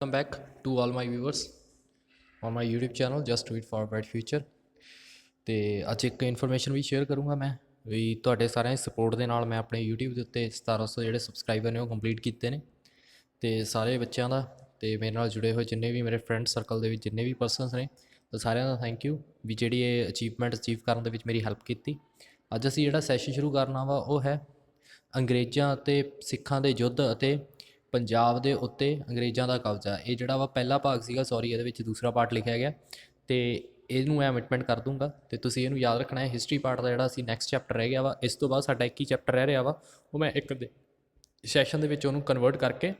welcome back to all my viewers on my YouTube channel, just do it for a bright future. ਤੇ ਅੱਜ ਇੱਕ information ਵੀ share ਕਰੂੰਗਾ ਮੈਂ ਵੀ ਤੁਹਾਡੇ ਸਾਰਿਆਂ ਦੀ ਸਪੋਰਟ ਦੇ ਨਾਲ ਮੈਂ ਆਪਣੇ YouTube ਦੇ ਉੱਤੇ 1700 ਜਿਹੜੇ ਸਬਸਕ੍ਰਾਈਬਰ ਨੇ ਉਹ ਕੰਪਲੀਟ ਕੀਤੇ ਨੇ ਤੇ ਸਾਰੇ ਬੱਚਿਆਂ ਦਾ ਤੇ ਮੇਰੇ ਨਾਲ ਜੁੜੇ ਹੋਏ ਜਿੰਨੇ ਵੀ ਮੇਰੇ ਫਰੈਂਡ ਸਰਕਲ ਦੇ ਵਿੱਚ ਜਿੰਨੇ ਵੀ ਪਰਸਨਸ ਨੇ, ਤਾਂ ਸਾਰਿਆਂ ਦਾ ਥੈਂਕ ਯੂ ਵੀ ਜਿਹੜੀ ਇਹ ਅਚੀਵਮੈਂਟ ਅਚੀਵ ਕਰਨ ਦੇ ਵਿੱਚ ਮੇਰੀ ਹੈਲਪ ਕੀਤੀ। ਅੱਜ ਅਸੀਂ ਜਿਹੜਾ ਸੈਸ਼ਨ ਸ਼ੁਰੂ ਕਰਨਾ ਵਾ ਉਹ ਹੈ ਅੰਗਰੇਜ਼ਾਂ ਅਤੇ ਸਿੱਖਾਂ ਦੇ ਯੁੱਧ ਅਤੇ ਪੰਜਾਬ ਦੇ ਉੱਤੇ ਅੰਗਰੇਜ਼ਾਂ ਦਾ ਕਬਜ਼ਾ। ਇਹ ਜਿਹੜਾ ਵਾ ਪਹਿਲਾ ਭਾਗ ਸੀਗਾ ਸੌਰੀ ਇਹਦੇ ਵਿੱਚ ਦੂਸਰਾ ਪਾਰਟ ਲਿਖਿਆ ਗਿਆ। ਤੇ ਇਹਨੂੰ ਮੈਂ ਅਮਿਟਮੈਂਟ ਕਰ ਦੂੰਗਾ। ਤੇ ਤੁਸੀਂ ਇਹਨੂੰ ਯਾਦ ਰੱਖਣਾ ਹੈ ਹਿਸਟਰੀ ਪਾਰਟ ਦਾ ਜਿਹੜਾ ਅਸੀਂ ਨੈਕਸਟ ਚੈਪਟਰ ਰਹਿ ਗਿਆ ਵਾ, ਇਸ ਤੋਂ ਬਾਅਦ ਸਾਡਾ ਇੱਕ ਹੀ ਚੈਪਟਰ ਰਹਿ ਰਿਹਾ ਵਾ, ਉਹ ਮੈਂ ਇੱਕ ਦੇ ਸੈਸ਼ਨ ਦੇ ਵਿੱਚ ਉਹਨੂੰ ਕਨਵਰਟ ਕਰਕੇ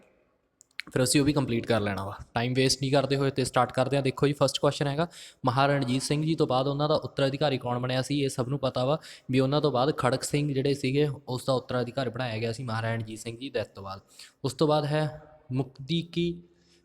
ਫਿਰ ਅਸੀਂ ਉਹ ਵੀ ਕੰਪਲੀਟ ਕਰ ਲੈਣਾ ਵਾ। ਟਾਈਮ ਵੇਸਟ ਨਹੀਂ ਕਰਦੇ ਹੋਏ ਤੇ ਸਟਾਰਟ ਕਰਦੇ ਹਾਂ ਦੇਖੋ ਜੀ ਫਸਟ ਕੁਐਸਚਨ ਹੈਗਾ ਮਹਾਰਾਣਾ ਰਣਜੀਤ ਸਿੰਘ ਜੀ ਤੋਂ ਬਾਅਦ ਉਹਨਾਂ ਦਾ ਉੱਤਰਾਧਿਕਾਰੀ ਕੌਣ ਬਣਿਆ ਸੀ? ਇਹ ਸਭ ਨੂੰ ਪਤਾ ਵਾ ਵੀ ਉਹਨਾਂ ਤੋਂ ਬਾਅਦ ਖੜਕ ਸਿੰਘ ਜਿਹੜੇ ਸੀਗੇ, ਉਸ ਦਾ ਉੱਤਰਾਧਿਕਾਰੀ ਬਣਾਇਆ ਗਿਆ ਸੀ ਮਹਾਰਾਣਾ ਰਣਜੀਤ ਸਿੰਘ ਜੀ ਡੈਥ ਤੋਂ ਬਾਅਦ। ਉਸ ਤੋਂ ਬਾਅਦ ਹੈ ਮੁਕਦੀ ਕੀ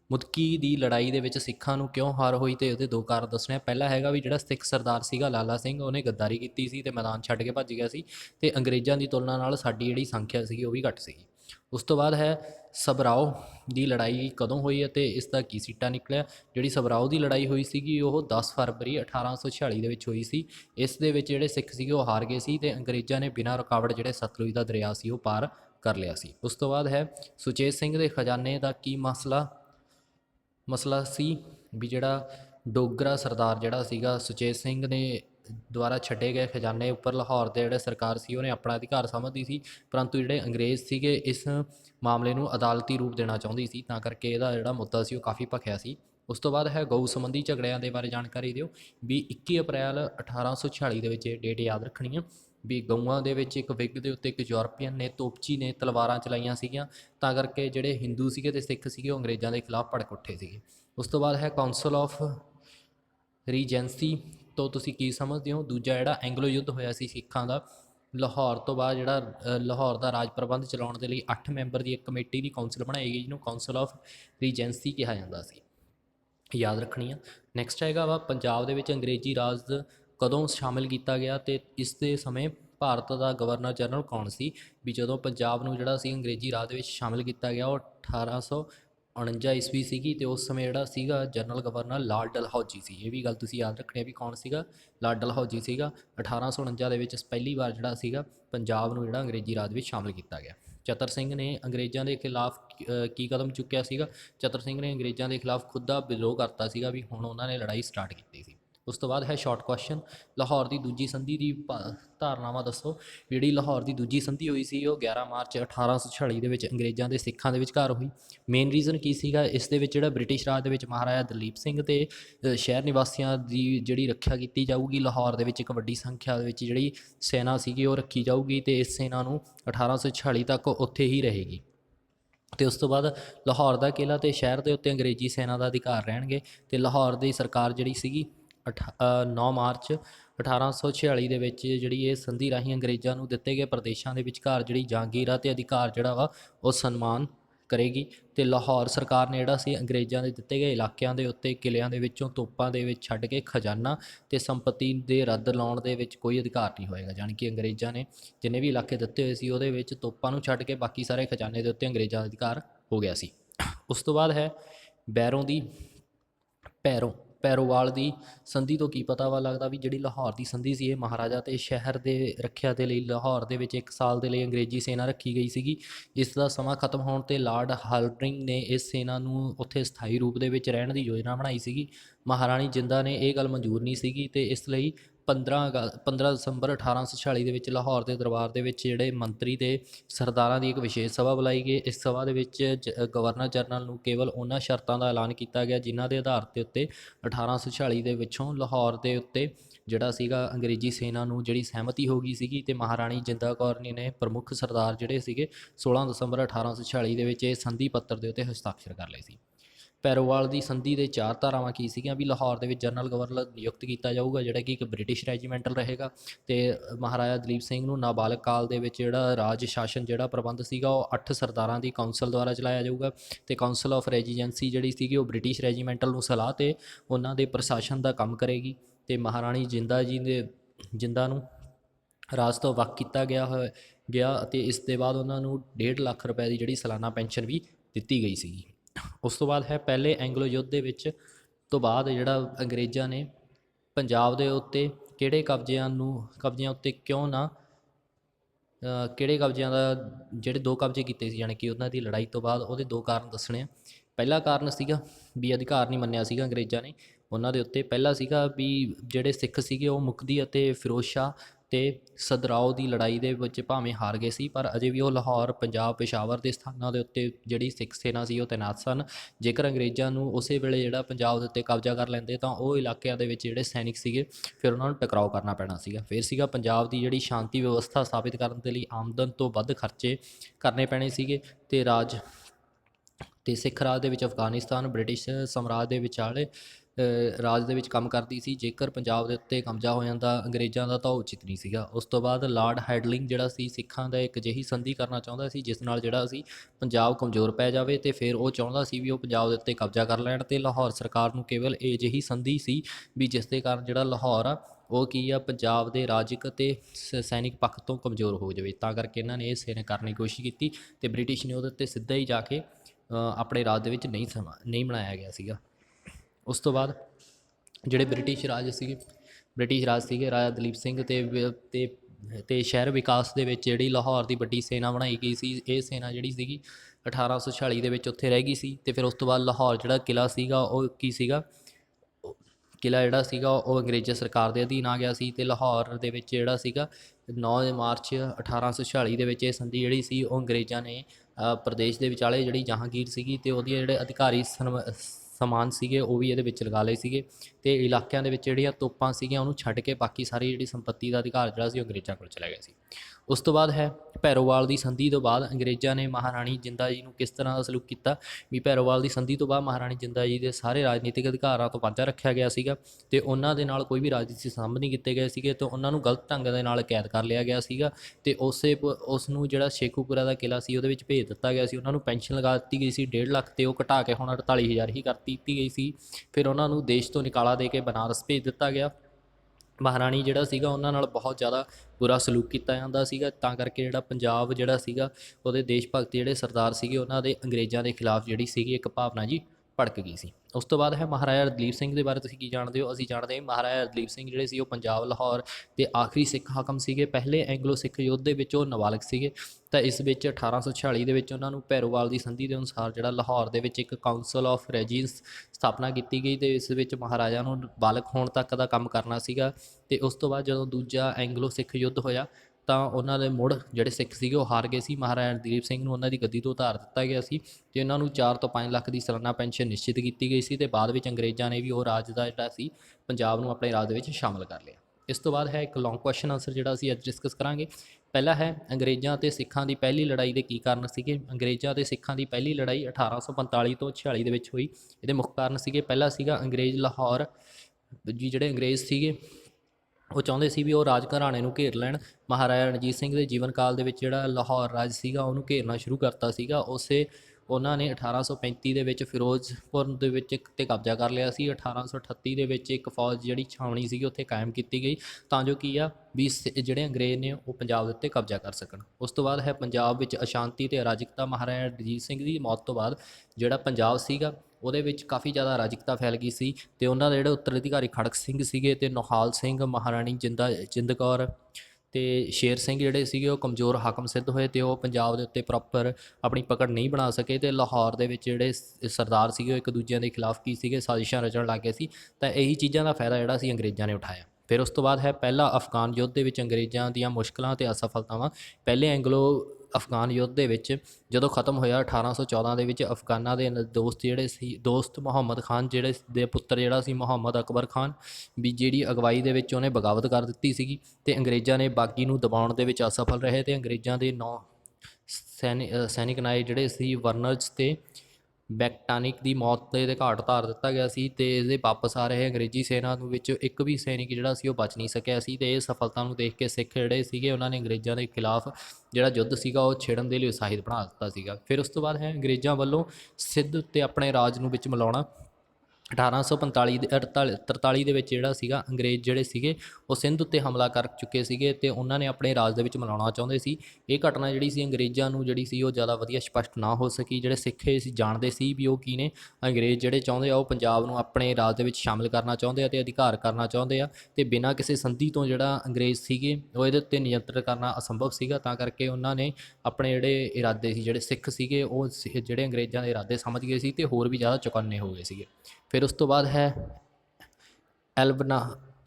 ਮੁਦਕੀ ਦੀ ਲੜਾਈ ਦੇ ਵਿੱਚ ਸਿੱਖਾਂ ਨੂੰ ਕਿਉਂ ਹਾਰ ਹੋਈ ਤੇ ਉਹਦੇ ਦੋ ਕਾਰਨ ਦੱਸਣੇ ਆ। ਪਹਿਲਾ ਹੈਗਾ ਵੀ ਜਿਹੜਾ ਸਿੱਖ ਸਰਦਾਰ ਸੀਗਾ, ਲਾਲਾ ਸਿੰਘ, ਉਹਨੇ ਗੱਦਾਰੀ ਕੀਤੀ ਸੀ ਤੇ ਮੈਦਾਨ ਛੱਡ ਕੇ ਭੱਜ ਗਿਆ ਸੀ ਤੇ ਅੰਗਰੇਜ਼ਾਂ ਦੀ ਤੁਲਨਾ ਨਾਲ ਸਾਡੀ ਜਿਹੜੀ ਸੰਖਿਆ ਸੀਗੀ ਉਹ ਵੀ ਘੱਟ ਸੀਗੀ। ਉਸ ਤੋਂ ਬਾਅਦ ਹੈ ਸਬਰਾਓ ਦੀ ਲੜਾਈ ਕਦੋਂ ਹੋਈ ਅਤੇ ਇਸ ਦਾ ਕੀ ਸਿੱਟਾ ਨਿਕਲਿਆ? ਜਿਹੜੀ ਸਬਰਾਓ ਦੀ ਲੜਾਈ ਹੋਈ ਸੀਗੀ, ਉਹ 10 ਫਰਵਰੀ 1846 ਦੇ ਵਿੱਚ ਹੋਈ ਸੀ। ਇਸ ਦੇ ਵਿੱਚ ਜਿਹੜੇ ਸਿੱਖ ਸੀਗੇ, ਉਹ ਹਾਰ ਗਏ ਸੀ ਤੇ ਅੰਗਰੇਜ਼ਾਂ ਨੇ ਬਿਨਾਂ ਰੁਕਾਵਟ ਜਿਹੜੇ ਸਤਲੁਜ ਦਾ ਦਰਿਆ ਸੀ, ਉਹ ਪਾਰ ਕਰ ਲਿਆ ਸੀ। ਉਸ ਤੋਂ ਬਾਅਦ ਹੈ ਸੁਚੇਤ ਸਿੰਘ ਦੇ ਖਜ਼ਾਨੇ ਦਾ ਕੀ ਮਸਲਾ? ਮਸਲਾ ਸੀ ਵੀ ਜਿਹੜਾ ਡੋਗਰਾ ਸਰਦਾਰ ਜਿਹੜਾ ਸੀਗਾ, ਸੁਚੇਤ ਸਿੰਘ ਨੇ ਦੁਆਰਾ ਛੱਡੇ ਗਏ ਖਜ਼ਾਨੇ ਉੱਪਰ ਲਾਹੌਰ ਦੇ ਜਿਹੜੇ ਸਰਕਾਰ ਸੀ, ਉਹਨੇ ਆਪਣਾ ਅਧਿਕਾਰ ਸਮਝਦੀ ਸੀ, ਪਰੰਤੂ ਜਿਹੜੇ ਅੰਗਰੇਜ਼ ਸੀਗੇ, ਇਸ ਮਾਮਲੇ ਨੂੰ ਅਦਾਲਤੀ ਰੂਪ ਦੇਣਾ ਚਾਹੁੰਦੀ ਸੀ, ਤਾਂ ਕਰਕੇ ਇਹਦਾ ਜਿਹੜਾ ਮੁੱਦਾ ਸੀ, ਉਹ ਕਾਫੀ ਭਖਿਆ ਸੀ। ਉਸ ਤੋਂ ਬਾਅਦ ਹੈ ਗਊ ਸੰਬੰਧੀ ਝਗੜਿਆਂ ਦੇ ਬਾਰੇ ਜਾਣਕਾਰੀ ਦਿਓ। ਵੀ 21 ਅਪ੍ਰੈਲ 1846 ਦੇ ਵਿੱਚ ਇਹ ਡੇਟ ਯਾਦ ਰੱਖਣੀ ਆ, ਵੀ ਗਊਆਂ ਦੇ ਵਿੱਚ ਇੱਕ ਵਿੱਗ ਦੇ ਉੱਤੇ ਇੱਕ ਯੂਰਪੀਅਨ ਨੇ ਤੋਪਚੀ ਨੇ ਤਲਵਾਰਾਂ ਚਲਾਈਆਂ ਸੀਗੀਆਂ, ਤਾਂ ਕਰਕੇ ਜਿਹੜੇ ਹਿੰਦੂ ਸੀਗੇ ਤੇ ਸਿੱਖ ਸੀਗੇ, ਉਹ ਅੰਗਰੇਜ਼ਾਂ ਦੇ ਖਿਲਾਫ ਭੜਕ ਉੱਠੇ ਸੀਗੇ। ਉਸ ਤੋਂ ਬਾਅਦ ਹੈ ਕਾਉਂਸਲ ਆਫ ਰੀਜੈਂਸੀ ਤੋਂ ਤੁਸੀਂ ਕੀ ਸਮਝਦੇ ਹੋ? ਦੂਜਾ ਜਿਹੜਾ ਐਂਗਲੋ ਯੁੱਧ ਹੋਇਆ ਸੀ ਸਿੱਖਾਂ ਦਾ ਲਾਹੌਰ ਤੋਂ ਬਾਅਦ ਜਿਹੜਾ ਅ, ਲਾਹੌਰ ਦਾ ਰਾਜ ਪ੍ਰਬੰਧ ਚਲਾਉਣ ਦੇ ਲਈ 8 ਮੈਂਬਰ ਦੀ ਇੱਕ ਕਮੇਟੀ ਦੀ ਕੌਂਸਲ ਬਣਾਈ ਗਈ ਜਿਹਨੂੰ ਕਾਉਂਸਲ ਆਫ ਰੀਜੈਂਸੀ ਕਿਹਾ ਜਾਂਦਾ ਸੀ। ਯਾਦ ਰੱਖਣੀ ਆ ਨੈਕਸਟ ਹੈਗਾ ਵਾ ਪੰਜਾਬ ਦੇ ਵਿੱਚ ਅੰਗਰੇਜ਼ੀ ਰਾਜ ਕਦੋਂ ਸ਼ਾਮਿਲ ਕੀਤਾ ਗਿਆ ਤੇ ਇਸ ਦੇ ਸਮੇਂ ਭਾਰਤ ਦਾ ਗਵਰਨਰ ਜਨਰਲ ਕੌਣ ਸੀ? ਵੀ ਜਦੋਂ ਪੰਜਾਬ ਨੂੰ ਜਿਹੜਾ ਸੀ ਅੰਗਰੇਜ਼ੀ ਰਾਜ ਦੇ ਵਿੱਚ ਸ਼ਾਮਿਲ ਕੀਤਾ ਗਿਆ ਉਹ 1849 ਈਸਵੀ ਸੀਗੀ ਤੇ ਉਸ ਸਮੇਂ ਜਿਹੜਾ ਸੀਗਾ ਜਨਰਲ ਗਵਰਨਰ ਲਾਲ ਡਲਹੌਜੀ ਸੀ। ਇਹ ਵੀ ਗੱਲ ਤੁਸੀਂ ਯਾਦ ਰੱਖਣੀ ਆ ਵੀ ਕੌਣ ਸੀਗਾ? ਲਾਲ ਡਲਹੌਜੀ ਸੀਗਾ। 1849 ਦੇ ਵਿੱਚ ਪਹਿਲੀ ਵਾਰ ਜਿਹੜਾ ਸੀਗਾ ਪੰਜਾਬ ਨੂੰ ਜਿਹੜਾ ਅੰਗਰੇਜ਼ੀ ਰਾਜ ਵਿੱਚ ਸ਼ਾਮਿਲ ਕੀਤਾ ਗਿਆ। ਚਤਰ ਸਿੰਘ ਨੇ ਅੰਗਰੇਜ਼ਾਂ ਦੇ ਖਿਲਾਫ ਕੀ ਕਦਮ ਚੁੱਕਿਆ ਸੀਗਾ? ਚਤਰ ਸਿੰਘ ਨੇ ਅੰਗਰੇਜ਼ਾਂ ਦੇ ਖਿਲਾਫ ਖੁਦ ਦਾ ਵਿਦਰੋਹ ਕਰਤਾ ਸੀਗਾ ਵੀ ਹੁਣ ਉਹਨਾਂ ਨੇ ਲੜਾਈ ਸਟਾਰਟ ਕੀਤੀ ਸੀ। ਉਸ ਤੋਂ ਬਾਅਦ ਹੈ ਸ਼ਾਰਟ ਕੁਐਸਚਨ ਲਾਹੌਰ ਦੀ ਦੂਜੀ ਸੰਧੀ ਦੀ ਭਾ- ਧਾਰਨਾਵਾਂ ਦੱਸੋ। ਜਿਹੜੀ ਲਾਹੌਰ ਦੀ ਦੂਜੀ ਸੰਧੀ ਹੋਈ ਸੀ ਉਹ 11 ਮਾਰਚ 1846 ਦੇ ਵਿੱਚ ਅੰਗਰੇਜ਼ਾਂ ਦੇ ਸਿੱਖਾਂ ਦੇ ਵਿਚਕਾਰ ਹੋਈ। ਮੇਨ ਰੀਜ਼ਨ ਕੀ ਸੀਗਾ? ਇਸ ਦੇ ਵਿੱਚ ਜਿਹੜਾ ਬ੍ਰਿਟਿਸ਼ ਰਾਜ ਦੇ ਵਿੱਚ ਮਹਾਰਾਜਾ ਦਲੀਪ ਸਿੰਘ ਤੇ ਸ਼ਹਿਰ ਨਿਵਾਸੀਆਂ ਦੀ ਜਿਹੜੀ ਰੱਖਿਆ ਕੀਤੀ ਜਾਊਗੀ, ਲਾਹੌਰ ਦੇ ਵਿੱਚ ਇੱਕ ਵੱਡੀ ਸੰਖਿਆ ਦੇ ਵਿੱਚ ਜਿਹੜੀ ਸੈਨਾ ਸੀਗੀ ਉਹ ਰੱਖੀ ਜਾਊਗੀ ਤੇ ਇਸ ਸੈਨਾ ਨੂੰ 1846 ਤੱਕ ਉੱਥੇ ਹੀ ਰਹੇਗੀ। ਤੇ ਉਸ ਤੋਂ ਬਾਅਦ ਲਾਹੌਰ ਦਾ ਕਿਲਾ ਤੇ ਸ਼ਹਿਰ ਦੇ ਉੱਤੇ ਅੰਗਰੇਜ਼ੀ ਸੈਨਾ ਦਾ ਅਧਿਕਾਰ ਰਹਿਣਗੇ ਤੇ ਲਾਹੌਰ ਦੀ ਸਰਕਾਰ ਜਿਹੜੀ ਸੀਗੀ 9 ਮਾਰਚ 1846 ਦੇ ਵਿੱਚ ਜਿਹੜੀ ਇਹ ਸੰਧੀ ਰਾਹੀਂ ਅੰਗਰੇਜ਼ਾਂ ਨੂੰ ਦਿੱਤੇ ਗਏ ਪ੍ਰਦੇਸ਼ਾਂ ਦੇ ਵਿਚਕਾਰ ਜਿਹੜੀ ਜਾਂਗੀਰਾ ਤੇ ਅਧਿਕਾਰ ਜਿਹੜਾ ਵਾ ਉਹ ਸਨਮਾਨ ਕਰੇਗੀ ਤੇ ਲਾਹੌਰ ਸਰਕਾਰ ਨੇ ਜਿਹੜਾ ਸੀ ਅੰਗਰੇਜ਼ਾਂ ਦੇ ਦਿੱਤੇ ਗਏ ਇਲਾਕਿਆਂ ਦੇ ਉੱਤੇ ਕਿਲਿਆਂ ਦੇ ਵਿੱਚੋਂ ਤੋਪਾਂ ਦੇ ਵਿੱਚ ਛੱਡ ਕੇ ਖਜ਼ਾਨਾ ਤੇ ਸੰਪਤੀ ਦੇ ਰੱਦ ਲਾਉਣ ਦੇ ਵਿੱਚ ਕੋਈ ਅਧਿਕਾਰ ਨਹੀਂ ਹੋਏਗਾ, ਜਾਣੀ ਕਿ ਅੰਗਰੇਜ਼ਾਂ ਨੇ ਜਿੰਨੇ ਵੀ ਇਲਾਕੇ ਦਿੱਤੇ ਹੋਏ ਸੀ ਉਹਦੇ ਵਿੱਚ ਤੋਪਾਂ ਨੂੰ ਛੱਡ ਕੇ ਬਾਕੀ ਸਾਰੇ ਖਜ਼ਾਨੇ ਦੇ ਉੱਤੇ ਅੰਗਰੇਜ਼ਾਂ ਦਾ ਅਧਿਕਾਰ ਹੋ ਗਿਆ ਸੀ। ਉਸ ਤੋਂ ਬਾਅਦ ਹੈ ਬੈਰੋਂ ਦੀ ਪੈਰੋਂ ਪੈਰੋਵਾਲ ਦੀ ਸੰਧੀ ਤੋਂ ਕੀ ਪਤਾ ਵਾ ਲੱਗਦਾ ਵੀ ਜਿਹੜੀ ਲਾਹੌਰ ਦੀ ਸੰਧੀ ਸੀ, ਇਹ ਮਹਾਰਾਜਾ ਤੇ ਸ਼ਹਿਰ ਦੇ ਰੱਖਿਆ ਦੇ ਲਈ, ਲਾਹੌਰ ਦੇ ਵਿੱਚ 1 ਸਾਲ ਦੇ ਲਈ ਅੰਗਰੇਜ਼ੀ ਸੈਨਾ ਰੱਖੀ ਗਈ ਸੀਗੀ। ਇਸ ਦਾ ਸਮਾਂ ਖਤਮ ਹੋਣ ਤੇ ਲਾਰਡ ਹਾਲਡਰਿੰਗ ਨੇ ਇਸ ਸੈਨਾ ਨੂੰ ਉੱਥੇ ਸਥਾਈ ਰੂਪ ਦੇ ਵਿੱਚ ਰਹਿਣ ਦੀ ਯੋਜਨਾ ਬਣਾਈ ਸੀਗੀ। ਮਹਾਰਾਣੀ ਜਿੰਦਾ ਨੇ ਇਹ ਗੱਲ ਮਨਜ਼ੂਰ ਨਹੀਂ ਸੀਗੀ ਤੇ ਇਸ ਲਈ 15 ਅਗ- 15 ਦਸੰਬਰ 1846 ਦੇ ਵਿੱਚ ਲਾਹੌਰ ਦੇ ਦਰਬਾਰ ਦੇ ਵਿੱਚ ਜਿਹੜੇ ਮੰਤਰੀ ਤੇ ਸਰਦਾਰਾਂ ਦੀ ਇੱਕ ਵਿਸ਼ੇਸ਼ ਸਭਾ ਬੁਲਾਈ ਗਈ। ਇਸ ਸਭਾ ਦੇ ਵਿੱਚ ਜ- ਗਵਰਨਰ ਜਨਰਲ ਨੂੰ ਕੇਵਲ ਉਹਨਾਂ ਸ਼ਰਤਾਂ ਦਾ ਐਲਾਨ ਕੀਤਾ ਗਿਆ ਜਿਨ੍ਹਾਂ ਦੇ ਆਧਾਰ ਦੇ ਉੱਤੇ 1846 ਦੇ ਵਿੱਚੋਂ ਲਾਹੌਰ ਦੇ ਉੱਤੇ ਜਿਹੜਾ ਸੀਗਾ ਅੰਗਰੇਜ਼ੀ ਸੈਨਾ ਨੂੰ ਜਿਹੜੀ ਸਹਿਮਤੀ ਹੋ ਗਈ ਸੀਗੀ ਤੇ ਮਹਾਰਾਣੀ ਜਿੰਦਾ ਕੌਰ ਨੇ ਨੇ ਪ੍ਰਮੁੱਖ ਸਰਦਾਰ ਜਿਹੜੇ ਸੀਗੇ 16 ਦਸੰਬਰ 1846 ਦੇ ਵਿੱਚ ਇਹ ਸੰਧੀ ਪੱਤਰ ਦੇ ਉੱਤੇ ਹਸਤਾਖਰ ਕਰ ਲਏ ਸੀ। ਪੈਰੋਵਾਲ ਦੀ ਸੰਧੀ ਦੇ ਚਾਰ ਧਾਰਾਵਾਂ ਕੀ ਸੀਗੀਆਂ? ਵੀ ਲਾਹੌਰ ਦੇ ਵਿੱਚ ਜਨਰਲ ਗਵਰਨਰ ਨਿਯੁਕਤ ਕੀਤਾ ਜਾਊਗਾ, ਜਿਹੜਾ ਕਿ ਇੱਕ ਬ੍ਰਿਟਿਸ਼ ਰੈਜੀਮੈਂਟਲ ਰਹੇਗਾ। ਤੇ ਮਹਾਰਾਜਾ ਦਲੀਪ ਸਿੰਘ ਨੂੰ ਨਾਬਾਲਗ ਕਾਲ ਦੇ ਵਿੱਚ ਜਿਹੜਾ ਰਾਜ ਸ਼ਾਸਨ ਜਿਹੜਾ ਪ੍ਰਬੰਧ ਸੀਗਾ, ਉਹ ਅੱਠ ਸਰਦਾਰਾਂ ਦੀ ਕਾਉਂਸਲ ਦੁਆਰਾ ਚਲਾਇਆ ਜਾਊਗਾ। ਤੇ ਕਾਉਂਸਲ ਆਫ ਰੈਜੀਜੈਂਸੀ ਜਿਹੜੀ ਸੀਗੀ, ਉਹ ਬ੍ਰਿਟਿਸ਼ ਰੈਜੀਮੈਂਟਲ ਨੂੰ ਸਲਾਹ ਤੇ ਉਹਨਾਂ ਦੇ ਪ੍ਰਸ਼ਾਸਨ ਦਾ ਕੰਮ ਕਰੇਗੀ। ਤੇ ਮਹਾਰਾਣੀ ਜਿੰਦਾ ਜੀ ਦੇ, ਜਿੰਦਾ ਨੂੰ ਰਾਜ ਤੋਂ ਵੱਖ ਕੀਤਾ ਗਿਆ ਹੋਇਆ, ਗਿਆ, ਅਤੇ ਇਸ ਦੇ ਬਾਅਦ ਉਹਨਾਂ ਨੂੰ 1.5 ਲੱਖ ਰੁਪਏ ਦੀ ਜਿਹੜੀ ਸਾਲਾਨਾ ਪੈਨਸ਼ਨ ਵੀ ਦਿੱਤੀ ਗਈ ਸੀਗੀ। ਉਸ ਤੋਂ ਬਾਅਦ ਹੈ ਪਹਿਲੇ ਐਂਗਲੋ ਯੁੱਧ ਦੇ ਵਿੱਚ ਤੋਂ ਬਾਅਦ ਜਿਹੜਾ ਅੰਗਰੇਜ਼ਾਂ ਨੇ ਪੰਜਾਬ ਦੇ ਉੱਤੇ ਕਿਹੜੇ ਕਬਜ਼ਿਆਂ ਨੂੰ ਕਬਜ਼ਿਆਂ ਉੱਤੇ ਕਿਉਂ ਨਾ ਅ, ਕਿਹੜੇ ਕਬਜ਼ਿਆਂ ਦਾ ਜਿਹੜੇ ਦੋ ਕਬਜ਼ੇ ਕੀਤੇ ਸੀ ਯਾਨੀ ਕਿ ਉਹਨਾਂ ਦੀ ਲੜਾਈ ਤੋਂ ਬਾਅਦ ਉਹਦੇ ਦੋ ਕਾਰਨ ਦੱਸਣੇ ਆ। ਪਹਿਲਾ ਕਾਰਨ ਸੀਗਾ ਵੀ ਅਧਿਕਾਰ ਨਹੀਂ ਮੰਨਿਆ ਸੀਗਾ ਅੰਗਰੇਜ਼ਾਂ ਨੇ। ਉਹਨਾਂ ਦੇ ਉੱਤੇ ਪਹਿਲਾ ਸੀਗਾ ਵੀ ਜਿਹੜੇ ਸਿੱਖ ਸੀਗੇ ਉਹ ਮੁਕਦੀ ਅਤੇ ਫਿਰੋਜ਼ ਸ਼ਾਹ ਤੇ ਸਦਰਾਓ ਦੀ ਲੜਾਈ ਦੇ ਵਿੱਚ ਭਾਵੇਂ ਹਾਰ ਗਏ ਸੀ, ਪਰ ਅਜੇ ਵੀ ਉਹ ਲਾਹੌਰ, ਪੰਜਾਬ, ਪੇਸ਼ਾਵਰ ਦੇ ਸਥਾਨਾਂ ਦੇ ਉੱਤੇ ਜਿਹੜੀ ਸਿੱਖ ਸੈਨਾ ਸੀ, ਉਹ ਤੈਨਾਤ ਸਨ। ਜੇਕਰ ਅੰਗਰੇਜ਼ਾਂ ਨੂੰ ਉਸੇ ਵੇਲੇ ਜਿਹੜਾ ਪੰਜਾਬ ਦੇ ਉੱਤੇ ਕਬਜ਼ਾ ਕਰ ਲੈਂਦੇ, ਤਾਂ ਉਹ ਇਲਾਕਿਆਂ ਦੇ ਵਿੱਚ ਜਿਹੜੇ ਸੈਨਿਕ ਸੀਗੇ, ਫਿਰ ਉਹਨਾਂ ਨੂੰ ਟਕਰਾਓ ਕਰਨਾ ਪੈਣਾ ਸੀਗਾ। ਫਿਰ ਸੀਗਾ ਪੰਜਾਬ ਦੀ ਜਿਹੜੀ ਸ਼ਾਂਤੀ ਵਿਵਸਥਾ ਸਥਾਪਿਤ ਕਰਨ ਦੇ ਲਈ ਆਮਦਨ ਤੋਂ ਵੱਧ ਖਰਚੇ ਕਰਨੇ ਪੈਣੇ ਸੀਗੇ ਤੇ ਰਾਜ, ਤੇ ਸਿੱਖ ਰਾਜ ਦੇ ਵਿੱਚ ਅਫਗਾਨਿਸਤਾਨ, ਬ੍ਰਿਟਿਸ਼ ਸਮਰਾਜ ਦੇ ਵਿਚਾਲੇ ਰਾਜ ਦੇ ਵਿੱਚ ਕੰਮ ਕਰਦੀ ਸੀ, ਜੇਕਰ ਪੰਜਾਬ ਦੇ ਉੱਤੇ ਕਬਜ਼ਾ ਹੋ ਜਾਂਦਾ ਅੰਗਰੇਜ਼ਾਂ ਦਾ ਤਾਂ ਉਹ ਉਚਿਤ ਨਹੀਂ ਸੀਗਾ। ਉਸ ਤੋਂ ਬਾਅਦ ਲਾਰਡ ਹੈਡਲਿੰਗ ਜਿਹੜਾ ਸੀ, ਸਿੱਖਾਂ ਦਾ ਇੱਕ ਅਜਿਹੀ ਸੰਧੀ ਕਰਨਾ ਚਾਹੁੰਦਾ ਸੀ, ਜਿਸ ਨਾਲ ਜਿਹੜਾ ਸੀ ਪੰਜਾਬ ਕਮਜ਼ੋਰ ਪੈ ਜਾਵੇ ਤੇ ਫਿਰ ਉਹ ਚਾਹੁੰਦਾ ਸੀ ਵੀ ਉਹ ਪੰਜਾਬ ਦੇ ਉੱਤੇ ਕਬਜ਼ਾ ਕਰ ਲੈਣ ਤੇ ਲਾਹੌਰ ਸਰਕਾਰ ਨੂੰ ਕੇਵਲ ਇਹ ਅਜਿਹੀ ਸੰਧੀ ਸੀ ਵੀ ਜਿਸ ਦੇ ਕਾਰਨ ਜਿਹੜਾ ਲਾਹੌਰ ਆ, ਉਹ ਕੀ ਆ, ਪੰਜਾਬ ਦੇ ਰਾਜਿਕ ਅਤੇ ਸ- ਸੈਨਿਕ ਪੱਖ ਤੋਂ ਕਮਜ਼ੋਰ ਹੋ ਜਾਵੇ। ਤਾਂ ਕਰਕੇ ਇਹਨਾਂ ਨੇ ਇਹ ਸੈਨਾ ਕਰਨ ਦੀ ਕੋਸ਼ਿਸ਼ ਕੀਤੀ ਤੇ ਬ੍ਰਿਟਿਸ਼ ਨੇ ਉਹਦੇ ਉੱਤੇ ਸਿੱਧਾ ਹੀ ਜਾ ਕੇ ਆਪਣੇ ਰਾਜ ਦੇ ਵਿੱਚ ਨਹੀਂ ਸਮਾ, ਨਹੀਂ ਬਣਾਇਆ ਗਿਆ ਸੀਗਾ। ਉਸ ਤੋਂ ਬਾਅਦ ਜਿਹੜੇ ਬ੍ਰਿਟਿਸ਼ ਰਾਜ ਸੀਗੇ ਬ੍ਰਿਟਿਸ਼ ਰਾਜ ਸੀਗੇ, ਰਾਜਾ ਦਲੀਪ ਸਿੰਘ ਤੇ ਵ- ਤੇ ਤੇ ਸ਼ਹਿਰ ਵਿਕਾਸ ਦੇ ਵਿੱਚ ਜਿਹੜੀ ਲਾਹੌਰ ਦੀ ਵੱਡੀ ਸੈਨਾ ਬਣਾਈ ਗਈ ਸੀ, ਇਹ ਸੈਨਾ ਜਿਹੜੀ ਸੀਗੀ 1846 ਦੇ ਵਿੱਚ ਉੱਥੇ ਰਹਿ ਗਈ ਸੀ ਤੇ ਫਿਰ ਉਸ ਤੋਂ ਬਾਅਦ ਲਾਹੌਰ ਜਿਹੜਾ ਕਿਲਾ ਸੀਗਾ ਉਹ ਕੀ ਸੀਗਾ? ਕਿਲਾ ਜਿਹੜਾ ਸੀਗਾ ਉਹ ਅੰਗਰੇਜ਼ਾਂ ਸਰਕਾਰ ਦੇ ਅਧੀਨ ਆ ਗਿਆ ਸੀ ਤੇ ਲਾਹੌਰ ਦੇ ਵਿੱਚ ਜਿਹੜਾ ਸੀਗਾ 9 ਮਾਰਚ 1846 ਦੇ ਵਿੱਚ ਇਹ ਸੰਧੀ ਜਿਹੜੀ ਸੀ ਉਹ ਅੰਗਰੇਜ਼ਾਂ ਨੇ ਪ੍ਰਦੇਸ਼ ਦੇ ਵਿਚਾਲੇ ਜਿਹੜੀ ਜਹਾਂਗੀਰ ਸੀਗੀ ਤੇ ਉਹਦੀ ਜਿਹੜੇ ਅਧਿਕਾਰੀ ਸਨਮ- ਸਮਾਨ ਸੀਗੇ, ਉਹ ਵੀ ਇਹਦੇ ਵਿੱਚ ਲਗਾ ਲਏ ਸੀਗੇ ਤੇ ਇਲਾਕਿਆਂ ਦੇ ਵਿੱਚ ਜਿਹੜੀਆਂ ਤੋਪਾਂ ਸੀਗੀਆਂ ਉਹਨੂੰ ਛੱਡ ਕੇ ਬਾਕੀ ਸਾਰੀ ਜਿਹੜੀ ਸੰਪਤੀ ਦਾ ਅਧਿਕਾਰ ਜਿਹੜਾ ਸੀ ਉਹ ਅੰਗਰੇਜ਼ਾਂ ਕੋਲ ਚਲਾ ਗਿਆ ਸੀ। ਉਸ ਤੋਂ ਬਾਅਦ ਹੈ ਭੈਰੋਵਾਲ ਦੀ ਸੰਧੀ ਤੋਂ ਬਾਅਦ ਅੰਗਰੇਜ਼ਾਂ ਨੇ ਮਹਾਰਾਣੀ ਜਿੰਦਾ ਜੀ ਨੂੰ ਕਿਸ ਤਰ੍ਹਾਂ ਦਾ ਸਲੂਕ ਕੀਤਾ? ਵੀ ਭੈਰੋਵਾਲ ਦੀ ਸੰਧੀ ਤੋਂ ਬਾਅਦ ਮਹਾਰਾਣੀ ਜਿੰਦਾ ਜੀ ਦੇ ਸਾਰੇ ਰਾਜਨੀਤਿਕ ਅਧਿਕਾਰਾਂ ਤੋਂ ਵਾਂਝਾ ਰੱਖਿਆ ਗਿਆ ਸੀਗਾ ਤੇ ਉਹਨਾਂ ਦੇ ਨਾਲ ਕੋਈ ਵੀ ਰਾਜਨੀਤੀ ਸੰਬੰਧ ਨਹੀਂ ਕੀਤੇ ਗਏ ਸੀਗੇ ਤੇ ਉਹਨਾਂ ਨੂੰ ਗਲਤ ਢੰਗ ਦੇ ਨਾਲ ਕੈਦ ਕਰ ਲਿਆ ਗਿਆ ਸੀਗਾ ਤੇ ਉਸੇ ਪ- ਉਸ ਨੂੰ ਜਿਹੜਾ ਸ਼ੇਖੂਪੁਰਾ ਦਾ ਕਿਲਾ ਸੀ ਉਹਦੇ ਵਿੱਚ ਭੇਜ ਦਿੱਤਾ ਗਿਆ ਸੀ। ਉਹਨਾਂ ਨੂੰ ਪੈਨਸ਼ਨ ਲਗਾ ਦਿੱਤੀ ਗਈ ਸੀ 1.5 ਲੱਖ ਤੇ ਉਹ ਘਟਾ ਕੇ ਹੁਣ 48000 ਹੀ ਕਰ ਦਿੱਤੀ ਗਈ ਸੀ। ਫਿਰ ਉਹਨਾਂ ਨੂੰ ਦੇਸ਼ ਤੋਂ ਨਿਕਾਲਾ ਦੇ ਕੇ ਬਨਾਰਸ ਭੇਜ ਦਿੱਤਾ ਗਿਆ। ਮਹਾਰਾਣੀ ਜਿਹੜਾ ਸੀਗਾ ਉਹਨਾਂ ਨਾਲ ਬਹੁਤ ਜ਼ਿਆਦਾ ਬੁਰਾ ਸਲੂਕ ਕੀਤਾ ਜਾਂਦਾ ਸੀਗਾ, ਤਾਂ ਕਰਕੇ ਜਿਹੜਾ ਪੰਜਾਬ ਜਿਹੜਾ ਸੀਗਾ, ਉਹਦੇ ਦੇਸ਼ ਭਗਤ ਜਿਹੜੇ ਸਰਦਾਰ ਸੀਗੇ, ਉਹਨਾਂ ਦੇ ਅੰਗਰੇਜ਼ਾਂ ਦੇ ਖਿਲਾਫ ਜਿਹੜੀ ਸੀਗੀ ਇੱਕ ਭਾਵਨਾ ਜੀ ਭੜਕ ਗਈ ਸੀ। ਉਸ ਤੋਂ ਬਾਅਦ ਹੈ ਮਹਾਰਾਜਾ ਰਣਦੀਪ ਸਿੰਘ ਦੇ ਬਾਰੇ ਤੁਸੀਂ ਕੀ ਜਾਣਦੇ ਹੋ? ਅਸੀਂ ਜਾਣਦੇ ਹਾਂ ਮਹਾਰਾਜਾ ਰਣਦੀਪ ਸਿੰਘ ਜਿਹੜੇ ਸੀ ਉਹ ਪੰਜਾਬ, ਲਾਹੌਰ ਦੇ ਆਖਰੀ ਸਿੱਖ ਹਾਕਮ ਸੀਗੇ। ਪਹਿਲੇ ਐਂਗਲੋ ਸਿੱਖ ਯੁੱਧ ਦੇ ਵਿੱਚ ਉਹ ਨਾਬਾਲਗ ਸੀਗੇ। ਤਾਂ ਇਸ ਵਿੱਚ 1846 ਦੇ ਵਿੱਚ ਉਹਨਾਂ ਨੂੰ ਭੈਰੋਵਾਲ ਦੀ ਸੰਧੀ ਦੇ ਅਨੁਸਾਰ ਜਿਹੜਾ ਲਾਹੌਰ ਦੇ ਵਿੱਚ ਇੱਕ ਕਾਉਂਸਲ ਆਫ ਰੈਜੀਨਸ ਸਥਾਪਨਾ ਕੀਤੀ ਗਈ ਤੇ ਇਸ ਵਿੱਚ ਮਹਾਰਾਜਾ ਨੂੰ ਬਾਲਗ ਹੋਣ ਤੱਕ ਦਾ ਕੰਮ ਕਰਨਾ ਸੀਗਾ। ਤੇ ਉਸ ਤੋਂ ਬਾਅਦ ਜਦੋਂ ਦੂਜਾ ਐਂਗਲੋ ਸਿੱਖ ਯੁੱਧ ਹੋਇਆ ਤਾਂ ਉਹਨਾਂ ਦੇ ਮੁੜ ਜਿਹੜੇ ਸਿੱਖ ਸੀਗੇ ਉਹ ਹਾਰ ਗਏ ਸੀ। ਮਹਾਰਾਜਾ ਦਲੀਪ ਸਿੰਘ ਨੂੰ ਉਹਨਾਂ ਦੀ ਗੱਦੀ ਤੋਂ ਉਤਾਰ ਦਿੱਤਾ ਗਿਆ ਸੀ ਤੇ ਉਹਨਾਂ ਨੂੰ 4 ਤੋਂ 5 ਲੱਖ ਦੀ ਸਾਲਾਨਾ ਪੈਨਸ਼ਨ ਨਿਸ਼ਚਿਤ ਕੀਤੀ ਗਈ ਸੀ ਤੇ ਬਾਅਦ ਵਿੱਚ ਅੰਗਰੇਜ਼ਾਂ ਨੇ ਵੀ ਉਹ ਰਾਜ ਦਾ ਜਿਹੜਾ ਸੀ, ਪੰਜਾਬ ਨੂੰ ਆਪਣੇ ਰਾਜ ਦੇ ਵਿੱਚ ਸ਼ਾਮਲ ਕਰ ਲਿਆ। ਇਸ ਤੋਂ ਬਾਅਦ ਹੈ ਇੱਕ ਲੌਂਗ ਕੁਐਸਚਨ ਆਨਸਰ ਜਿਹੜਾ ਅਸੀਂ ਅੱਜ ਡਿਸਕਸ ਕਰਾਂਗੇ। ਪਹਿਲਾ ਹੈ, ਅੰਗਰੇਜ਼ਾਂ ਤੇ ਸਿੱਖਾਂ ਦੀ ਪਹਿਲੀ ਲੜਾਈ ਦੇ ਕੀ ਕਾਰਨ ਸੀਗੇ? ਅੰਗਰੇਜ਼ਾਂ ਤੇ ਸਿੱਖਾਂ ਦੀ ਪਹਿਲੀ ਲੜਾਈ 1845 ਤੋਂ 46 ਦੇ ਵਿੱਚ ਹੋਈ। ਇਹਦੇ ਮੁੱਖ ਕਾਰਨ ਸੀਗੇ, ਪਹਿਲਾ ਸੀਗਾ ਅੰਗਰੇਜ਼ ਲਾਹੌਰ ਜੀ ਜਿਹੜੇ ਅੰਗਰੇਜ਼ ਸੀਗੇ ਉਹ ਚਾਹੁੰਦੇ ਸੀ ਵੀ ਉਹ ਰਾਜ ਘਰਾਣੇ ਨੂੰ ਘੇਰ ਲੈਣ। ਮਹਾਰਾਜਾ ਰਣਜੀਤ ਸਿੰਘ ਦੇ ਜੀਵਨ ਕਾਲ ਦੇ ਵਿੱਚ ਜਿਹੜਾ ਲਾਹੌਰ ਰਾਜ ਸੀਗਾ, ਉਹਨੂੰ ਘੇਰਨਾ ਸ਼ੁਰੂ ਕਰਤਾ ਸੀਗਾ। ਉਸੇ ਉਹਨਾਂ ਨੇ 1835 ਦੇ ਵਿੱਚ ਫਿਰੋਜ਼ਪੁਰ ਦੇ ਵਿੱਚ ਇੱਕ ਤੇ ਕਬਜ਼ਾ ਕਰ ਲਿਆ ਸੀ 1838 ਦੇ ਵਿੱਚ ਇੱਕ ਫੌਜ ਜਿਹੜੀ ਛਾਉਣੀ ਸੀਗੀ ਉੱਥੇ ਕਾਇਮ ਕੀਤੀ ਗਈ, ਤਾਂ ਜੋ ਕੀ ਆ ਵੀ ਸ- ਜਿਹੜੇ ਅੰਗਰੇਜ਼ ਨੇ ਉਹ ਪੰਜਾਬ ਦੇ ਉੱਤੇ ਕਬਜ਼ਾ ਕਰ ਸਕਣ। ਉਸ ਤੋਂ ਬਾਅਦ ਹੈ ਪੰਜਾਬ ਵਿੱਚ ਅਸ਼ਾਂਤੀ ਤੇ ਅਰਾਜਕਤਾ, ਮਹਾਰਾਜਾ ਰਣਜੀਤ ਸਿੰਘ ਦੀ ਮੌਤ ਤੋਂ ਬਾਅਦ ਜਿਹੜਾ ਪੰਜਾਬ ਸੀਗਾ, ਉਹਦੇ ਵਿੱਚ ਕਾਫੀ ਜ਼ਿਆਦਾ ਅਰਾਜਕਤਾ ਫੈਲ ਗਈ ਸੀ ਤੇ ਉਹਨਾਂ ਦੇ ਜਿਹੜੇ ਉੱਤਰਾਧਿਕਾਰੀ ਖੜਕ ਸਿੰਘ ਸੀਗੇ ਤੇ ਨੋਹਾਲ ਸਿੰਘ, ਮਹਾਰਾਣੀ ਜਿੰਦਾ, ਜਿੰਦ ਕੌਰ ਤੇ ਸ਼ੇਰ ਸਿੰਘ ਜਿਹੜੇ ਸੀਗੇ ਉਹ ਕਮਜ਼ੋਰ ਹਾਕਮ ਸਿੱਧ ਹੋਏ ਤੇ ਉਹ ਪੰਜਾਬ ਦੇ ਉੱਤੇ ਪ੍ਰੋਪਰ ਆਪਣੀ ਪਕੜ ਨਹੀਂ ਬਣਾ ਸਕੇ ਤੇ ਲਾਹੌਰ ਦੇ ਵਿੱਚ ਜਿਹੜੇ ਸਰਦਾਰ ਸੀਗੇ ਉਹ ਇੱਕ ਦੂਜਿਆਂ ਦੇ ਖਿਲਾਫ ਕੀ ਸੀਗੇ? ਸਾਜ਼ਿਸ਼ਾਂ ਰਚਣ ਲੱਗ ਗਏ ਸੀ। ਤਾਂ ਇਹੀ ਚੀਜ਼ਾਂ ਦਾ ਫਾਇਦਾ ਜਿਹੜਾ ਸੀ ਅੰਗਰੇਜ਼ਾਂ ਨੇ ਉਠਾਇਆ। ਫਿਰ ਉਸ ਤੋਂ ਬਾਅਦ ਹੈ ਪਹਿਲਾ ਅਫਗਾਨ ਯੁੱਧ ਦੇ ਵਿੱਚ ਅੰਗਰੇਜ਼ਾਂ ਦੀਆਂ ਮੁਸ਼ਕਲਾਂ ਤੇ ਅਸਫਲਤਾਵਾਂ। ਪਹਿਲੇ ਐਂਗਲੋ ਅਫਗਾਨ ਯੁੱਧ ਦੇ ਵਿੱਚ ਜਦੋਂ ਖਤਮ ਹੋਇਆ 1814 ਦੇ ਵਿੱਚ ਅਫਗਾਨਾਂ ਦੇ ਦੋਸਤ ਜਿਹੜੇ ਸੀ, ਦੋਸਤ ਮੁਹੰਮਦ ਖਾਨ, ਜਿਹੜੇ ਦੇ ਪੁੱਤਰ ਜਿਹੜਾ ਸੀ ਮੁਹੰਮਦ ਅਕਬਰ ਖਾਨ, ਵੀ ਜਿਹੜੀ ਅਗਵਾਈ ਦੇ ਵਿੱਚ ਉਹਨੇ ਬਗਾਵਤ ਕਰ ਦਿੱਤੀ ਸੀਗੀ ਤੇ ਅੰਗਰੇਜ਼ਾਂ ਨੇ ਬਾਗੀ ਨੂੰ ਦਬਾਉਣ ਦੇ ਵਿੱਚ ਅਸਫਲ ਰਹੇ ਤੇ ਅੰਗਰੇਜ਼ਾਂ ਦੇ ਨੌ ਸੈਨਿ ਸੈਨਿਕ ਨਾਇਕ ਜਿਹੜੇ ਸੀ ਵਰਨਰਸ ਤੇ ਬੈਕਟਾਨਿਕ ਦੀ ਮੌਤ ਦੇ ਘਾਟ ਧਾਰ ਦਿੱਤਾ ਗਿਆ ਸੀ ਤੇ ਇਹਦੇ ਵਾਪਸ ਆ ਰਹੇ ਅੰਗਰੇਜ਼ੀ ਸੈਨਾ ਨੂੰ ਵਿੱਚ ਇੱਕ ਵੀ ਸੈਨਿਕ ਜਿਹੜਾ ਸੀ ਉਹ ਬਚ ਨਹੀਂ ਸਕਿਆ ਸੀ ਤੇ ਇਹ ਸਫਲਤਾ ਨੂੰ ਦੇਖ ਕੇ ਸਿੱਖ ਜਿਹੜੇ ਸੀਗੇ ਉਹਨਾਂ ਨੇ ਅੰਗਰੇਜ਼ਾਂ ਦੇ ਖਿਲਾਫ ਜਿਹੜਾ ਯੁੱਧ ਸੀਗਾ ਉਹ ਛੇੜਨ ਦੇ ਲਈ ਉਤਸ਼ਾਹਿਤ ਬਣਾ ਦਿੱਤਾ ਸੀਗਾ। ਫਿਰ ਉਸ ਤੋਂ ਬਾਅਦ ਹੈ ਅੰਗਰੇਜ਼ਾਂ ਵੱਲੋਂ ਸਿੱਧ ਉੱਤੇ ਆਪਣੇ ਰਾਜ ਨੂੰ ਵਿੱਚ ਮਿਲਾਉਣਾ 1845 ਦੇ 48 43 ਦੇ ਵਿੱਚ ਜਿਹੜਾ ਸੀਗਾ, ਅੰਗਰੇਜ਼ ਜਿਹੜੇ ਸੀਗੇ, ਉਹ ਸਿੰਧ ਉੱਤੇ ਹਮਲਾ ਕਰ ਚੁੱਕੇ ਸੀਗੇ ਤੇ ਉਹਨਾਂ ਨੇ ਆਪਣੇ ਰਾਜ ਦੇ ਵਿੱਚ ਮਿਲਾਉਣਾ ਚਾਹੁੰਦੇ ਸੀ। ਇਹ ਘਟਨਾ ਜਿਹੜੀ ਸੀ ਅੰਗਰੇਜ਼ਾਂ ਨੂੰ ਜਿਹੜੀ ਸੀ ਉਹ ਜ਼ਿਆਦਾ ਵਧੀਆ ਸਪਸ਼ਟ ਨਾ ਹੋ ਸਕੀ। ਜਿਹੜੇ ਸਿੱਖ ਸੀ, ਜਾਣਦੇ ਸੀ ਵੀ ਉਹ ਕੀ ਨੇ। ਅੰਗਰੇਜ਼ ਜਿਹੜੇ ਚਾਹੁੰਦੇ ਆ, ਉਹ ਪੰਜਾਬ ਨੂੰ ਆਪਣੇ ਰਾਜ ਦੇ ਵਿੱਚ ਸ਼ਾਮਿਲ ਕਰਨਾ ਚਾਹੁੰਦੇ ਆ ਤੇ ਅਧਿਕਾਰ ਕਰਨਾ ਚਾਹੁੰਦੇ ਆ ਤੇ ਬਿਨਾਂ ਕਿਸੇ ਸੰਧੀ ਤੋਂ ਜਿਹੜਾ ਅੰਗਰੇਜ਼ ਸੀਗੇ, ਉਹ ਇਹਦੇ ਉੱਤੇ ਨਿਯੰਤਰਣ ਕਰਨਾ ਅਸੰਭਵ ਸੀਗਾ। ਤਾਂ ਕਰਕੇ ਉਹਨਾਂ ਨੇ ਆਪਣੇ ਜਿਹੜੇ ਇਰਾਦੇ ਸੀ, ਜਿਹੜੇ ਸਿੱਖ ਸੀਗੇ, ਉਹ ਸਿ- ਜਿਹੜੇ ਅੰਗਰੇਜ਼ਾਂ ਦੇ ਇਰਾਦੇ ਸਮਝ ਗਏ ਸੀ ਤੇ ਹੋਰ ਵੀ ਜ਼ਿਆਦਾ ਚੁਕੰਨੇ ਹੋ ਗਏ ਸੀਗੇ। ਫਿਰ ਫਿਰ ਉਸ ਤੋਂ ਬਾਅਦ ਹੈ ਐਲਬਨਾ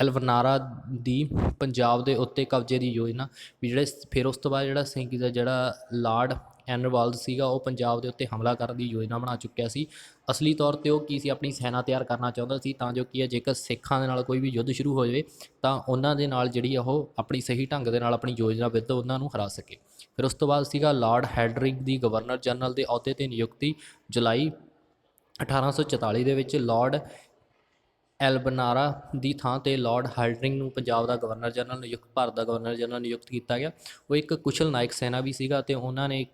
ਐਲਵਨਾਰਾ ਦੀ ਪੰਜਾਬ ਦੇ ਉੱਤੇ ਕਬਜ਼ੇ ਦੀ ਯੋਜਨਾ ਵੀ ਜਿਹੜੇ ਫਿਰ ਉਸ ਤੋਂ ਬਾਅਦ ਜਿਹੜਾ ਸਿੰਘ ਦਾ ਜਿਹੜਾ ਲਾਰਡ ਐਨਰਵਾਲਡ ਸੀਗਾ, ਉਹ ਪੰਜਾਬ ਦੇ ਉੱਤੇ ਹਮਲਾ ਕਰਨ ਦੀ ਯੋਜਨਾ ਬਣਾ ਚੁੱਕਿਆ ਸੀ। ਅਸਲੀ ਤੌਰ ਤੇ ਉਹ ਕੀ ਸੀ? ਆਪਣੀ ਸੈਨਾ ਤਿਆਰ ਕਰਨਾ ਚਾਹੁੰਦਾ ਸੀ ਤਾਂ ਜੋ ਕੀ ਹੈ, ਜੇਕਰ ਸਿੱਖਾਂ ਦੇ ਨਾਲ ਕੋਈ ਵੀ ਯੁੱਧ ਸ਼ੁਰੂ ਹੋ ਜਾਵੇ, ਤਾਂ ਉਹਨਾਂ ਦੇ ਨਾਲ ਜਿਹੜੀ ਆ ਉਹ ਆਪਣੀ ਸਹੀ ਢੰਗ ਦੇ ਨਾਲ ਆਪਣੀ ਯੋਜਨਾ ਵਿਦ ਉਹਨਾਂ ਨੂੰ ਹਰਾ ਸਕੇ। ਫਿਰ ਉਸ ਤੋਂ ਬਾਅਦ ਸੀਗਾ ਲਾਰਡ ਹੈਡਰਿਕ ਦੀ ਗਵਰਨਰ ਜਨਰਲ ਦੇ ਅਹੁਦੇ ਤੇ ਨਿਯੁਕਤੀ ਜੁਲਾਈ 1844 ਦੇ ਵਿੱਚ ਲਾਰਡ ਐਲਬਨਾਰਾ ਦੀ ਥਾਂ ਤੇ ਲਾਰਡ ਹਾਰਡਿੰਗ ਨੂੰ ਪੰਜਾਬ ਦਾ ਗਵਰਨਰ ਜਨਰਲ ਨਿਯੁਕਤ, ਭਾਰਤ ਦਾ ਗਵਰਨਰ ਜਨਰਲ ਨਿਯੁਕਤ ਕੀਤਾ ਗਿਆ। ਉਹ ਇੱਕ ਕੁਸ਼ਲ ਨਾਇਕ ਸੈਨਾ ਵੀ ਸੀਗਾ ਤੇ ਉਹਨਾਂ ਨੇ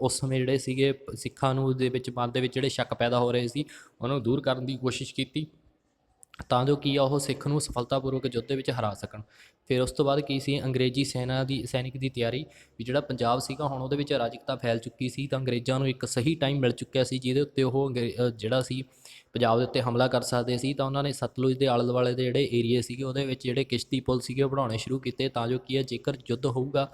ਉਸ ਸਮੇਂ ਜਿਹੜੇ ਸੀਗੇ ਸਿੱਖਾਂ ਨੂੰ ਦੇ ਵਿੱਚ, ਮਨ ਦੇ ਵਿੱਚ ਜਿਹੜੇ ਸ਼ੱਕ ਪੈਦਾ ਹੋ ਰਹੇ ਸੀ, ਉਹਨਾਂ ਨੂੰ ਦੂਰ ਕਰਨ ਦੀ ਕੋਸ਼ਿਸ਼ ਕੀਤੀ। ਤਾਂ ਜੋ ਕੀ ਆ ਉਹ ਸਿੱਖ ਨੂੰ ਸਫਲਤਾਪੂਰਵਕ ਯੁੱਧ ਦੇ ਵਿੱਚ ਹਰਾ ਸਕਣ। ਫਿਰ ਉਸ ਤੋਂ ਬਾਅਦ ਕੀ ਸੀ, ਅੰਗਰੇਜ਼ੀ ਸੈਨਾ ਦੀ, ਸੈਨਿਕ ਦੀ ਤਿਆਰੀ, ਵੀ ਜਿਹੜਾ ਪੰਜਾਬ ਸੀਗਾ, ਹੁਣ ਉਹਦੇ ਵਿੱਚ ਅਰਾਜਕਤਾ ਫੈਲ ਚੁੱਕੀ ਸੀ, ਤਾਂ ਅੰਗਰੇਜ਼ਾਂ ਨੂੰ ਇੱਕ ਸਹੀ ਟਾਈਮ ਮਿਲ ਚੁੱਕਿਆ ਸੀ, ਜਿਹਦੇ ਉੱਤੇ ਉਹ ਅੰਗਰੇ- ਜਿਹੜਾ ਸੀ, ਪੰਜਾਬ ਦੇ ਉੱਤੇ ਹਮਲਾ ਕਰ ਸਕਦੇ ਸੀ, ਤਾਂ ਉਹਨਾਂ ਨੇ ਸਤਲੁਜ ਦੇ ਆਲੇ ਦੁਆਲੇ ਦੇ ਜਿਹੜੇ ਏਰੀਏ ਸੀਗੇ, ਉਹਦੇ ਵਿੱਚ ਜਿਹੜੇ ਕਿਸ਼ਤੀ ਪੁਲ ਸੀਗੇ, ਉਹ ਬਣਾਉਣੇ ਸ਼ੁਰੂ ਕੀਤੇ, ਤਾਂ ਜੋ ਕੀ ਹੈ ਜੇਕਰ ਯੁੱਧ ਹੋਊਗਾ,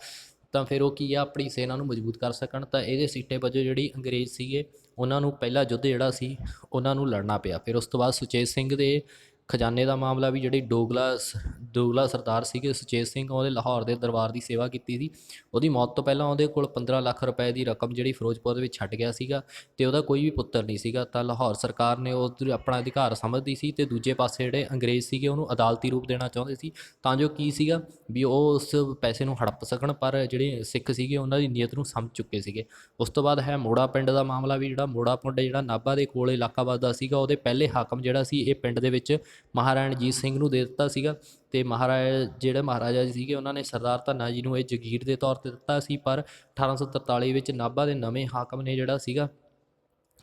ਤਾਂ ਫਿਰ ਉਹ ਕੀ ਆ, ਆਪਣੀ ਸੈਨਾ ਨੂੰ ਮਜ਼ਬੂਤ ਕਰ ਸਕਣ। ਤਾਂ ਇਹਦੇ ਸਿੱਟੇ ਵਜੋਂ ਜਿਹੜੀ ਅੰਗਰੇਜ਼ ਸੀਗੇ, ਉਹਨਾਂ ਨੂੰ ਪਹਿਲਾ ਯੁੱਧ ਜਿਹੜਾ ਸੀ, ਉਹਨਾਂ ਨੂੰ ਲੜਨਾ ਪਿਆ। ਫਿਰ ਉਸ ਤੋਂ ਬਾਅਦ ਸੁਚੇਤ ਸਿੰਘ ਦੇ ਖਜ਼ਾਨੇ ਦਾ ਮਾਮਲਾ ਵੀ ਜਿਹੜੀ ਡੋਗਲਾ ਸ- ਡੋਗਲਾ ਸਰਦਾਰ ਸੀਗੇ ਸੁਚੇਤ ਸਿੰਘ, ਉਹਦੇ ਲਾਹੌਰ ਦੇ ਦਰਬਾਰ ਦੀ ਸੇਵਾ ਕੀਤੀ ਸੀ। ਉਹਦੀ ਮੌਤ ਤੋਂ ਪਹਿਲਾਂ ਉਹਦੇ ਕੋਲ 15 ਲੱਖ ਰੁਪਏ ਦੀ ਰਕਮ ਜਿਹੜੀ ਫਿਰੋਜ਼ਪੁਰ ਦੇ ਵਿੱਚ ਛੱਡ ਗਿਆ ਸੀਗਾ ਤੇ ਉਹਦਾ ਕੋਈ ਵੀ ਪੁੱਤਰ ਨਹੀਂ ਸੀਗਾ। ਤਾਂ ਲਾਹੌਰ ਸਰਕਾਰ ਨੇ ਉਹ ਆਪਣਾ ਅਧਿਕਾਰ ਸਮਝਦੀ ਸੀ ਤੇ ਦੂਜੇ ਪਾਸੇ ਜਿਹੜੇ ਅੰਗਰੇਜ਼ ਸੀਗੇ ਉਹਨੂੰ ਅਦਾਲਤੀ ਰੂਪ ਦੇਣਾ ਚਾਹੁੰਦੇ ਸੀ। ਤਾਂ ਜੋ ਕੀ ਸੀਗਾ ਵੀ ਉਹ ਉਸ ਪੈਸੇ ਨੂੰ ਹੜਪ ਸਕਣ, ਪਰ ਜਿਹੜੇ ਸਿੱਖ ਸੀਗੇ ਉਹਨਾਂ ਦੀ ਨੀਅਤ ਨੂੰ ਸਮਝ ਚੁੱਕੇ ਸੀਗੇ। ਉਸ ਤੋਂ ਬਾਅਦ ਹੈ ਮੋੜਾ ਪਿੰਡ ਦਾ ਮਾਮਲਾ ਵੀ ਜਿਹੜਾ ਮੋੜਾ ਪਿੰਡ ਜਿਹੜਾ ਨਾਭਾ ਦੇ ਕੋਲ ਇਲਾਕਾ ਵੱਸਦਾ ਸੀਗਾ, ਉਹਦੇ ਪਹਿਲੇ ਹਾਕਮ ਜਿਹੜਾ ਸੀ ਇਹ ਪਿੰਡ ਦੇ ਵਿੱਚ ਮਹਾਰਾਣਾ ਰਣਜੀਤ ਸਿੰਘ ਨੂੰ ਦੇ ਦਿੱਤਾ ਸੀਗਾ ਤੇ ਮਹਾਰਾਜਾ, ਜਿਹੜੇ ਮਹਾਰਾਜਾ ਜੀ ਸੀਗੇ, ਉਹਨਾਂ ਨੇ ਸਰਦਾਰ ਧੰਨਾ ਜੀ ਨੂੰ ਇਹ ਜਗੀਰ ਦੇ ਤੌਰ ਤੇ ਦਿੱਤਾ ਸੀ, ਪਰ 1843 ਵਿੱਚ ਨਾਭਾ ਦੇ ਨਵੇਂ ਹਾਕਮ ਨੇ ਜਿਹੜਾ ਸੀਗਾ,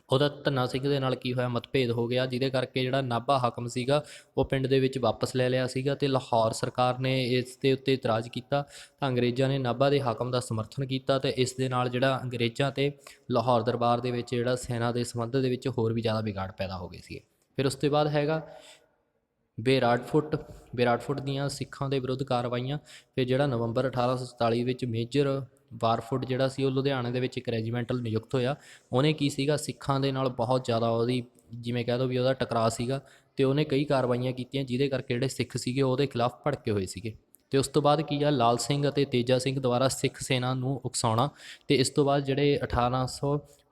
ਉਹਦਾ ਧੰਨਾ ਸਿੰਘ ਦੇ ਨਾਲ ਕੀ ਹੋਇਆ, ਮਤਭੇਦ ਹੋ ਗਿਆ, ਜਿਹਦੇ ਕਰਕੇ ਜਿਹੜਾ ਨਾਭਾ ਹਾਕਮ ਸੀਗਾ, ਉਹ ਪਿੰਡ ਦੇ ਵਿੱਚ ਵਾਪਸ ਲੈ ਲਿਆ ਸੀਗਾ ਤੇ ਲਾਹੌਰ ਸਰਕਾਰ ਨੇ ਇਸ ਦੇ ਉੱਤੇ ਇਤਰਾਜ਼ ਕੀਤਾ ਤਾਂ ਅੰਗਰੇਜ਼ਾਂ ਨੇ ਨਾਭਾ ਦੇ ਹਾਕਮ ਦਾ ਸਮਰਥਨ ਕੀਤਾ ਤੇ ਇਸ ਦੇ ਨਾਲ ਜਿਹੜਾ ਅੰਗਰੇਜ਼ਾਂ ਤੇ ਲਾਹੌਰ ਦਰਬਾਰ ਦੇ ਵਿੱਚ ਜਿਹੜਾ ਸੈਨਾ ਦੇ ਸੰਬੰਧ ਦੇ ਵਿੱਚ ਹੋਰ ਵੀ ਜ਼ਿਆਦਾ ਵਿਗਾੜ ਪੈਦਾ ਹੋ ਗਈ ਸੀ ਫਿਰ ਉਸ ਤੋਂ ਬਾਅਦ ਹੈਗਾ ਬੇਰਾਡਫੁੱਟ ਬੇਰਾਡਫੁੱਟ ਦੀਆਂ ਸਿੱਖਾਂ ਦੇ ਵਿਰੁੱਧ ਕਾਰਵਾਈਆਂ। ਫਿਰ ਜਿਹੜਾ ਨਵੰਬਰ 1847 ਵਿੱਚ ਮੇਜਰ ਵਾਰਫੁੱਟ ਜਿਹੜਾ ਸੀ, ਉਹ ਲੁਧਿਆਣੇ ਦੇ ਵਿੱਚ ਇੱਕ ਰੈਜੀਮੈਂਟਲ ਨਿਯੁਕਤ ਹੋਇਆ। ਉਹਨੇ ਕੀ ਸੀਗਾ? ਸਿੱਖਾਂ ਦੇ ਨਾਲ ਬਹੁਤ ਜ਼ਿਆਦਾ ਉਹਦੀ ਜਿਵੇਂ ਕਹਿ ਦੋ ਵੀ ਉਹਦਾ ਟਕਰਾਅ ਸੀਗਾ ਤੇ ਉਹਨੇ ਕਈ ਕਾਰਵਾਈਆਂ ਕੀਤੀਆਂ ਜਿਹਦੇ ਕਰਕੇ ਜਿਹੜੇ ਸਿੱਖ ਸੀਗੇ ਉਹਦੇ ਖਿਲਾਫ ਭੜਕੇ ਹੋਏ ਸੀਗੇ। ਤੇ ਉਸ ਤੋਂ ਬਾਅਦ ਕੀ ਆ? ਲਾਲ ਸਿੰਘ ਅਤੇ ਤੇਜਾ ਸਿੰਘ ਦੁਆਰਾ ਸਿੱਖ ਸੈਨਾ ਨੂੰ ਉਕਸਾਉਣਾ ਤੇ ਇਸ ਤੋਂ ਬਾਅਦ ਜਿਹੜੇ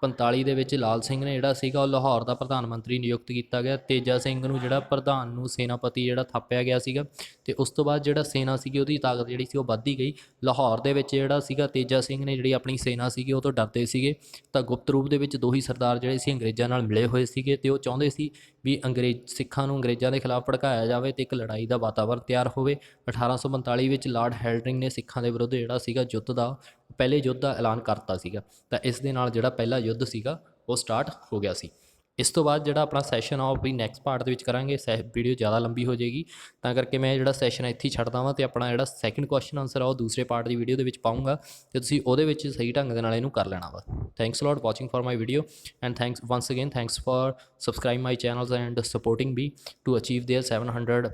1845 ਦੇ ਵਿੱਚ ਲਾਲ ਸਿੰਘ ਨੇ ਜਿਹੜਾ ਸੀਗਾ ਉਹ ਲਾਹੌਰ ਦਾ ਪ੍ਰਧਾਨ ਮੰਤਰੀ ਨਿਯੁਕਤ ਕੀਤਾ ਗਿਆ। ਤੇਜਾ ਸਿੰਘ ਨੂੰ ਜਿਹੜਾ ਪ੍ਰਧਾਨ ਨੂੰ ਸੈਨਾਪਤੀ ਜਿਹੜਾ ਥਾਪਿਆ ਗਿਆ ਸੀਗਾ ਤੇ ਉਸ ਤੋਂ ਬਾਅਦ ਜਿਹੜਾ ਸੈਨਾ ਸੀਗੀ ਉਹਦੀ ਤਾਕਤ ਜਿਹੜੀ ਸੀ ਉਹ ਵੱਧਦੀ ਗਈ। ਲਾਹੌਰ ਦੇ ਵਿੱਚ ਜਿਹੜਾ ਸੀਗਾ ਤੇਜਾ ਸਿੰਘ ਨੇ ਜਿਹੜੀ ਆਪਣੀ ਸੈਨਾ ਸੀਗੀ ਉਹ ਤੋਂ ਡਰਦੇ ਸੀਗੇ। ਤਾਂ ਗੁਪਤ ਰੂਪ ਦੇ ਵਿੱਚ ਦੋ ਹੀ ਸਰਦਾਰ ਜਿਹੜੇ ਸੀ ਅੰਗਰੇਜ਼ਾਂ ਨਾਲ ਮਿਲੇ ਹੋਏ ਸੀਗੇ ਤੇ ਉਹ ਚਾਹੁੰਦੇ ਸੀ ਵੀ ਅੰਗਰੇਜ਼ ਸਿੱਖਾਂ ਨੂੰ ਅੰਗਰੇਜ਼ਾਂ ਦੇ ਖਿਲਾਫ ਭੜਕਾਇਆ ਜਾਵੇ ਤੇ ਇੱਕ ਲੜਾਈ ਦਾ ਵਾਤਾਵਰਣ ਤਿਆਰ ਹੋਵੇ। 1845 ਵਿੱਚ ਲਾਰਡ ਹੈਲਡਰਿੰਗ ਨੇ ਸਿੱਖਾਂ ਦੇ ਵਿਰੁੱਧ ਜਿਹੜਾ ਸੀਗਾ ਯੁੱਧ ਦਾ ਪਹਿਲੇ ਯੁੱਧ ਦਾ ਐਲਾਨ ਕਰਤਾ ਸੀਗਾ ਤਾਂ ਇਸ ਦੇ ਨਾਲ ਜਿਹੜਾ ਪਹਿਲਾ ਯੁੱਧ ਸੀਗਾ ਉਹ ਸਟਾਰਟ ਹੋ ਗਿਆ ਸੀ। ਇਸ ਤੋਂ ਬਾਅਦ ਜਿਹੜਾ ਆਪਣਾ ਸੈਸ਼ਨ ਆ ਵੀ ਨੈਕਸਟ ਪਾਰਟ ਦੇ ਵਿੱਚ ਕਰਾਂਗੇ ਸੈ ਵੀਡੀਓ ਜ਼ਿਆਦਾ ਲੰਬੀ ਹੋ ਜਾਏਗੀ। ਤਾਂ ਕਰਕੇ ਮੈਂ ਜਿਹੜਾ ਸੈਸ਼ਨ ਇੱਥੇ ਹੀ ਛੱਡਦਾ ਵਾਂ ਤੇ ਆਪਣਾ ਜਿਹੜਾ ਸੈਕਿੰਡ ਕੁਐਸਚਨ ਆਨਸਰ ਆ ਉਹ ਦੂਸਰੇ ਪਾਰਟ ਦੀ ਵੀਡੀਓ ਦੇ ਵਿੱਚ ਪਾਉਂਗਾ ਤੇ ਤੁਸੀਂ ਉਹਦੇ ਵਿੱਚ ਸਹੀ ਢੰਗ ਦੇ ਨਾਲ ਇਹਨੂੰ ਕਰ ਲੈਣਾ ਵਾ। Thanks lot watching for my video and thanks once again thanks for subscribe my channels and supporting we to achieve there 700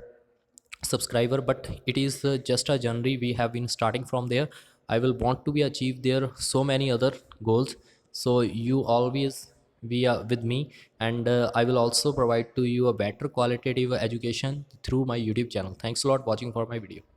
subscriber but it is uh, just a journey we have been starting from there. I will want to be achieve there so many other goals. So you always be uh, with me and uh, i will also provide to you a better qualitative education through my youtube channel. Thanks a lot watching for my video